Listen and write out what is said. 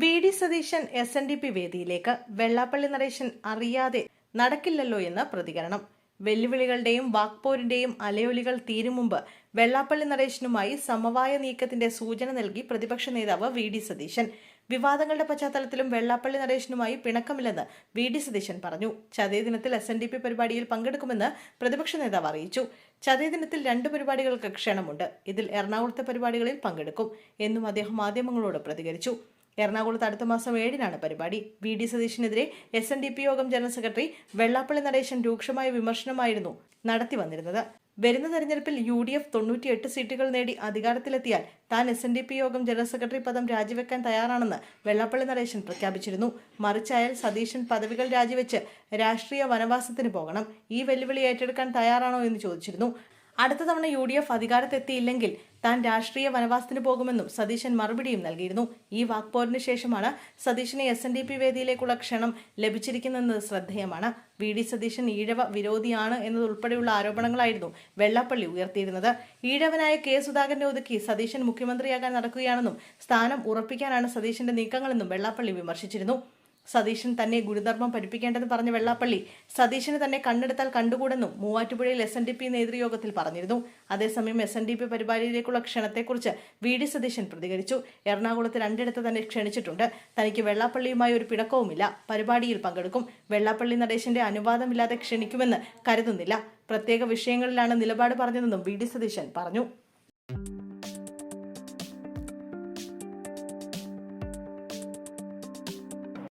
V D Satheesan S N D P വേദിയിലേക്ക് വെള്ളാപ്പള്ളി നടേശൻ അറിയാതെ നടക്കില്ലല്ലോ എന്ന പ്രതികരണം. വെല്ലുവിളികളുടെയും വാക്പോരിന്റെയും അലയൊലികൾ തീരും മുമ്പ് വെള്ളാപ്പള്ളി നടേശനുമായി സമവായ നീക്കത്തിന്റെ സൂചന നൽകി പ്രതിപക്ഷ നേതാവ് വി ഡി സതീശൻ. വിവാദങ്ങളുടെ പശ്ചാത്തലത്തിലും വെള്ളാപ്പള്ളി നടേശനുമായി പിണക്കമില്ലെന്ന് വി ഡി സതീശൻ പറഞ്ഞു. ചതയ ദിനത്തിൽ എസ് എൻ ഡി പി പരിപാടിയിൽ പങ്കെടുക്കുമെന്ന് പ്രതിപക്ഷ നേതാവ് അറിയിച്ചു. ചതയ ദിനത്തിൽ രണ്ട് പരിപാടികൾക്ക് ക്ഷണമുണ്ട്. ഇതിൽ എറണാകുളത്തെ പരിപാടികളിൽ പങ്കെടുക്കും എന്നും അദ്ദേഹം മാധ്യമങ്ങളോട് പ്രതികരിച്ചു. എറണാകുളത്ത് അടുത്ത മാസം ഏഴിനാണ് പരിപാടി. വി. ഡി. സതീഷിനെതിരെ എസ് എൻ ഡി പി യോഗം ജനറൽ സെക്രട്ടറി വെള്ളാപ്പള്ളി നടേശൻ രൂക്ഷമായ വിമർശനമായിരുന്നു നടത്തി വന്നിരുന്നത്. വരുന്ന തെരഞ്ഞെടുപ്പിൽ യു ഡി എഫ് തൊണ്ണൂറ്റിയെട്ട് സീറ്റുകൾ നേടി അധികാരത്തിലെത്തിയാൽ താൻ എസ് എൻ ഡി പി യോഗം ജനറൽ സെക്രട്ടറി പദം രാജിവെക്കാൻ തയ്യാറാണെന്ന് വെള്ളാപ്പള്ളി നടേശൻ പ്രഖ്യാപിച്ചിരുന്നു. മറിച്ചായാൽ സതീശൻ പദവികൾ രാജിവെച്ച് രാഷ്ട്രീയ വനവാസത്തിന് പോകണം. ഈ വെല്ലുവിളി ഏറ്റെടുക്കാൻ തയ്യാറാണോ എന്ന് ചോദിച്ചിരുന്നു. അടുത്ത തവണ യു ഡി എഫ് അധികാരത്തെത്തിയില്ലെങ്കിൽ താൻ രാഷ്ട്രീയ വനവാസത്തിന് പോകുമെന്നും സതീശൻ മറുപടിയും നൽകിയിരുന്നു. ഈ വാക്പോരിന് ശേഷമാണ് സതീശനെ എസ് എൻ ഡി പി വേദിയിലേക്കുള്ള ക്ഷണം ലഭിച്ചിരിക്കുന്നെന്നത് ശ്രദ്ധേയമാണ്. വി ഡി സതീശൻ ഈഴവ വിരോധിയാണ് എന്നതുൾപ്പെടെയുള്ള ആരോപണങ്ങളായിരുന്നു വെള്ളാപ്പള്ളി ഉയർത്തിയിരുന്നത്. ഈഴവനായ കെ സുധാകരനെ ഒതുക്കി സതീശൻ മുഖ്യമന്ത്രിയാകാൻ നടക്കുകയാണെന്നും സ്ഥാനം ഉറപ്പിക്കാനാണ് സതീശന്റെ നീക്കങ്ങളെന്നും വെള്ളാപ്പള്ളി വിമർശിച്ചിരുന്നു. സതീശൻ തന്നെ ഗുരുധർമ്മം പഠിപ്പിക്കേണ്ടെന്ന് പറഞ്ഞ വെള്ളാപ്പള്ളി സതീശന് തന്നെ കണ്ണെടുത്താൽ കണ്ടുകൂടെന്നും മൂവാറ്റുപുഴയിൽ എസ് എൻ ഡി പി നേതൃയോഗത്തിൽ പറഞ്ഞിരുന്നു. അതേസമയം എസ് എൻ ഡി പി പരിപാടിയിലേക്കുള്ള ക്ഷണത്തെക്കുറിച്ച് വി ഡി സതീശൻ പ്രതികരിച്ചു. എറണാകുളത്ത് രണ്ടിടത്ത് തന്നെ ക്ഷണിച്ചിട്ടുണ്ട്. തനിക്ക് വെള്ളാപ്പള്ളിയുമായി ഒരു പിണക്കവുമില്ല. പരിപാടിയിൽ പങ്കെടുക്കും. വെള്ളാപ്പള്ളി നടേശന്റെ അനുവാദമില്ലാതെ ക്ഷണിക്കുമെന്ന് കരുതുന്നില്ല. പ്രത്യേക വിഷയങ്ങളിലാണ് നിലപാട് പറഞ്ഞതെന്നും വി ഡി സതീശൻ പറഞ്ഞു.